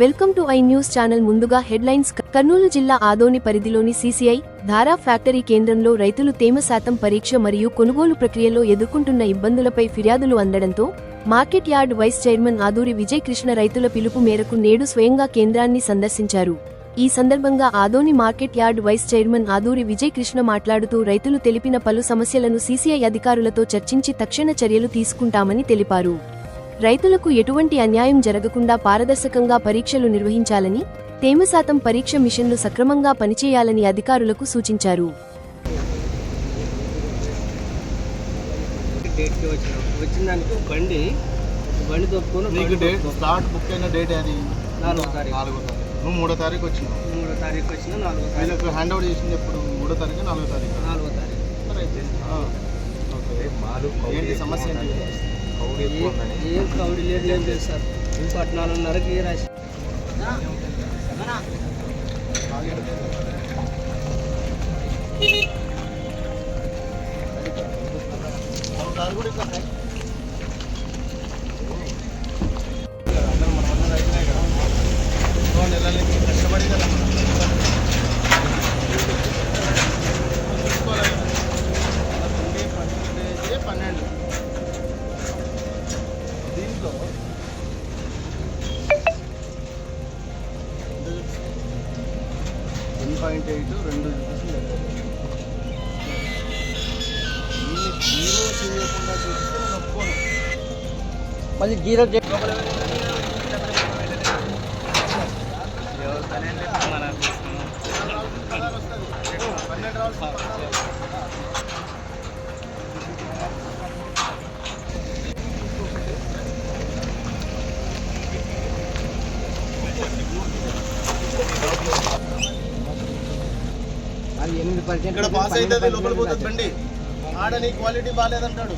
Welcome to I news channel ముందుగా headlines Kurnool జిల్లా ఆదోని పరిధిలోని సీసీఐ ధారా ఫ్యాక్టరీ కేంద్రంలో రైతులు తేమ శాతం పరీక్ష మరియు కొనుగోలు ప్రక్రియలో ఎదుర్కొంటున్న ఇబ్బందులపై ఫిర్యాదులు అందడంతో market yard vice chairman Aduri Vijay Krishna రైతుల పిలుపు మేరకు నేడు స్వయంగా కేంద్రాన్ని సందర్శించారు. ఈ సందర్భంగా Adoni market yard vice chairman Aduri Vijay Krishna మాట్లాడుతూ రైతులు తెలిపిన పలు సమస్యలను సీసీఐ అధికారులతో చర్చించి తక్షణ చర్యలు తీసుకుంటామని తెలిపారు. రైతులకు ఎటువంటి అన్యాయం జరగకుండా పారదర్శకంగా పరీక్షలు నిర్వహించాలని తేమ శాతం పరీక్ష మిషన్లు సక్రమంగా పనిచేయాలని అధికారులకు సూచించారు. బండి బండి స్లాట్ బుక్ అయిన డేట్ అది నాలుగో తారీఖు. నువ్వు మూడో తారీఖు వచ్చినావు. మూడో తారీఖు వచ్చిన నాలుగో తారీఖు. వీళ్ళకి హ్యాండ్ ఓవర్ చేసింది ఎప్పుడు మూడో తారీఖు నాలుగో తారీఖు? నాలుగో తారీఖు. ఏంటి సమస్య ఏంటి? ఏ- కౌడి లేదు ఏం లేదు సార్. పద్నాలుగున్నరకి రాసి కూడా పాయింట్ ఎయిట్ రెండు చేయకుండా చూపిస్తే నేను ఒప్పుకోను మళ్ళీ జీరో పన్నెండు రావాలి ఎనిమిది పర్సెంట్ ఇక్కడ పాస్ అవుతుంది లోపల పోతుంది బండి. ఆడ నీ క్వాలిటీ బాగాలేదంటాడు.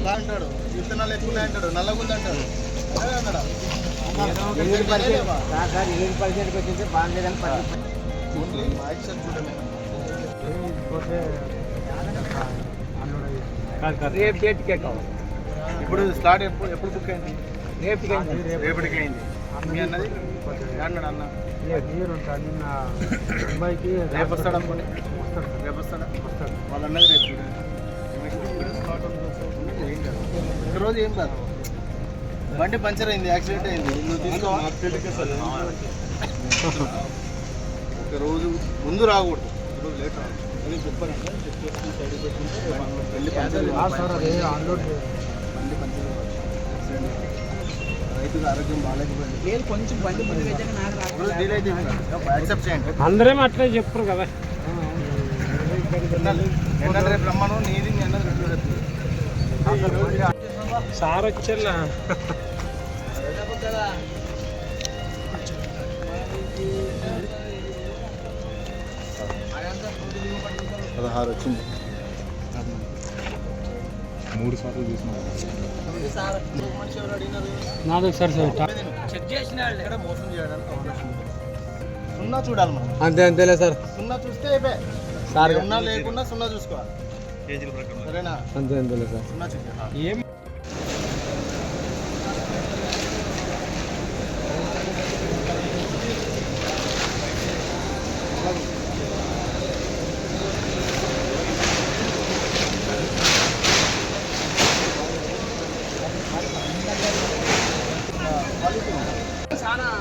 ఇలా అంటాడు. విత్తనాలు ఎక్కువ ఉన్నాయంటాడు నల్లగుంది అంటాడు అదే అన్నాడా? ఎనిమిది పర్సెంట్ ఎనిమిది పర్సెంట్కి వచ్చింది బాగాలేదని చూడమే రేపు డేట్కే కావాలి. ఇప్పుడు స్టార్ట్ ఎప్పుడు ఎప్పుడు బుక్ అయింది? రేపుకి రేపటికి అయింది. మీ అన్నది? అన్నాడు అన్న? రేపు వస్తాడు అనుకోండి. రేపు వస్తాడా? వస్తాడు. వాళ్ళ అన్నది రేపు ఏం కాదు ఒక రోజు ఏం కాదు. బండి పంచర్ అయింది యాక్సిడెంట్ అయింది. నువ్వు తీసుకో. ఒక రోజు ముందు రాకూడదు. రోజు లేట్ రాకూడదు చెప్పారంటే చెక్ చేసుకుని సైడ్ పెట్టుకుంటే అందరేం అట్లే చెప్పరు కదా. సార్ వచ్చేలా పదహారు వచ్చింది. మూడు సార్లు చూసిన. నాది ఒకసారి సార్. చెక్ చేసిన ఇక్కడ మోసం చేయడానికి అవకాశం ఉంది. సున్నా చూడాలి మనం. అంతే అంతేలే సార్. సున్నా చూస్తే అయిపోయి. సార్. ఉన్నా లేకున్నా సున్నా చూసుకోవాలి. సరేనా అంతే అంతేలే సార్. సున్నా ఏం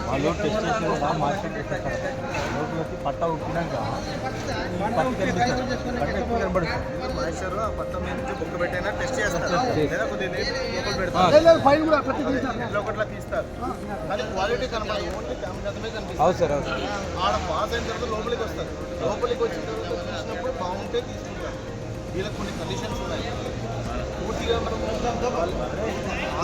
వాళ్ళు టెస్ట్ చేసి కూడా మార్కెట్ లోపలికి పట్ట ఉప్పినాక అవును సార్ అవును ఆడ పాస్ అయిన తర్వాత లోపలికి వస్తారు. లోపలికి వచ్చిన తర్వాత చూసినప్పుడు బాగుంటే తీసుకుంటారు. వీళ్ళకి కొన్ని కండిషన్స్ ఉన్నాయి. పూర్తిగా మనం ఆ